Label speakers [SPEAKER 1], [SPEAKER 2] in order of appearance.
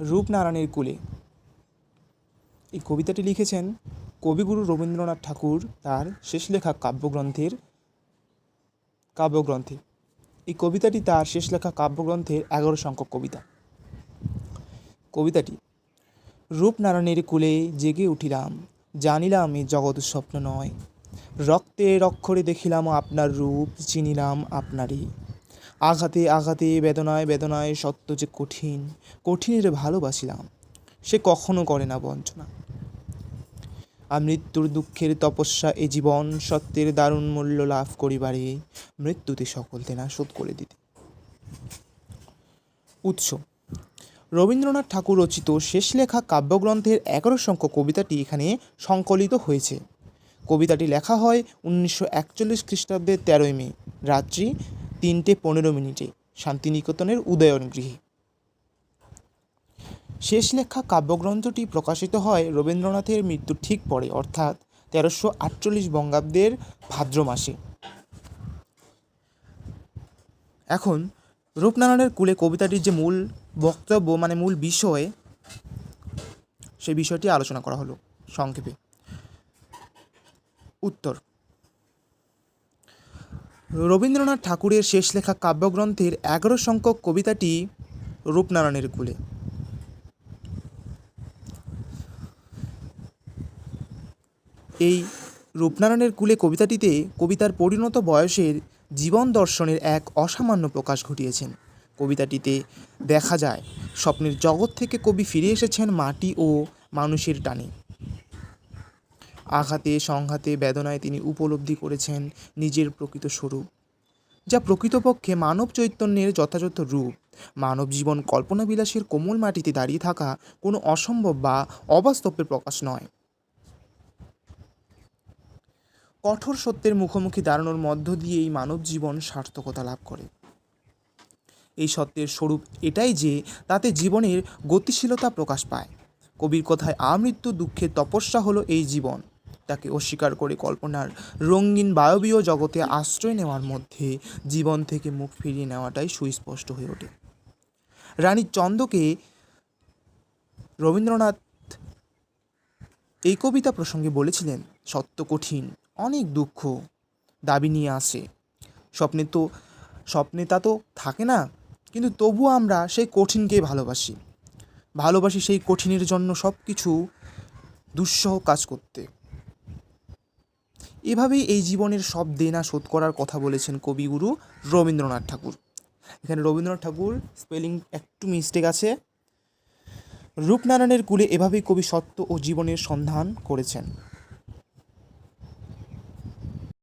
[SPEAKER 1] রূপনারায়ণের কুলে। এই কবিতাটি লিখেছেন কবিগুরু রবীন্দ্রনাথ ঠাকুর, তার শেষ লেখা কাব্যগ্রন্থের কাব্যগ্রন্থে। এই কবিতাটি তার শেষ লেখা কাব্যগ্রন্থের এগারো সংখ্যক কবিতা। কবিতাটি, রূপনারায়ণের কুলে জেগে উঠিলাম, জানিলাম এ জগৎ স্বপ্ন নয়। রক্তের অক্ষরে দেখিলাম আপনার রূপ, চিনিলাম আপনারই। আঘাতে আঘাতে, বেদনায় বেদনায় সত্য যে কঠিন, কঠিনের ভালোবাসিলাম, সে কখনো করে না বঞ্চনা। আর মৃত্যুর দুঃখের তপস্যা এ জীবন সত্যের দারুণ মূল্য লাভ করিবারে মৃত্যুতে সকল দেনা শোধ করে দিতে। উৎস রবীন্দ্রনাথ ঠাকুর রচিত শেষ লেখা কাব্যগ্রন্থের এগারো সংখ্যক কবিতাটি এখানে সংকলিত হয়েছে। কবিতাটি লেখা হয় উনিশশো একচল্লিশ খ্রিস্টাব্দের তেরোই মে, রাত্রি তিনটে পনেরো মিনিটে শান্তিনিকেতনের উদয়ন গৃহে শেষ লেখা কাব্যগ্রন্থটি প্রকাশিত হয় রবীন্দ্রনাথের মৃত্যুর ঠিক পরে, অর্থাৎ তেরোশো আটচল্লিশ বঙ্গাব্দের ভাদ্র মাসে। এখন রূপনারায়ণের কুলে কবিতাটির যে মূল বক্তব্য মানে মূল বিষয় সেই বিষয়টি আলোচনা করা হলো। সংক্ষেপে। উত্তর। রবীন্দ্রনাথ ঠাকুরের শেষ লেখা কাব্যগ্রন্থের এগারো সংখ্যক কবিতাটি রূপনারায়ণের কুলে। এই রূপনারায়ণের কুলে কবিতাটিতে কবিতার পরিণত বয়সের জীবন দর্শনের এক অসামান্য প্রকাশ ঘটিয়েছেন। কবিতাটিতে দেখা যায়, স্বপ্নের জগৎ থেকে কবি ফিরে এসেছেন মাটি ও মানুষের টানে। আঘাতে, সংঘাতে, বেদনায় তিনি উপলব্ধি করেছেন নিজের প্রকৃত স্বরূপ, যা প্রকৃতপক্ষে মানব চৈতন্যের যথাযথ রূপ। মানব জীবন কল্পনাবিলাসের কোমল মাটিতে দাঁড়িয়ে থাকা কোনো অসম্ভব বা অবাস্তবের প্রকাশ নয়। কঠোর সত্যের মুখোমুখি দাঁড়ানোর মধ্য দিয়েই মানব জীবন সার্থকতা লাভ করে। এই সত্যের স্বরূপ এটাই যে তাতে জীবনের গতিশীলতা প্রকাশ পায়। কবির কথায় আমৃত্যু দুঃখের তপস্যা হলো এই জীবন। তাকে অস্বীকার করে কল্পনার রঙিন বায়বীয় জগতে আশ্রয় নেওয়ার মধ্যে জীবন থেকে মুখ ফিরিয়ে নেওয়াটাই সুস্পষ্ট হয়ে ওঠে। রানী চন্দকে রবীন্দ্রনাথ এই কবিতা প্রসঙ্গে বলেছিলেন, সত্য কঠিন, অনেক দুঃখ দাবি নিয়ে আসে। স্বপ্নে তো, স্বপ্নে তা তো থাকে না, কিন্তু তবুও আমরা সেই কঠিনকেই ভালোবাসি। ভালোবাসি সেই কঠিনের জন্য সব কিছু দুঃসহ কাজ করতে। এভাবেই এই জীবনের সব দেনা শোধ করার কথা বলেছেন কবিগুরু রবীন্দ্রনাথ ঠাকুর। এখানে রবীন্দ্রনাথ ঠাকুর স্পেলিং একটু মিস্টেক আছে। রূপনারায়ণের কুলে এভাবেই কবি সত্য ও জীবনের সন্ধান করেছেন।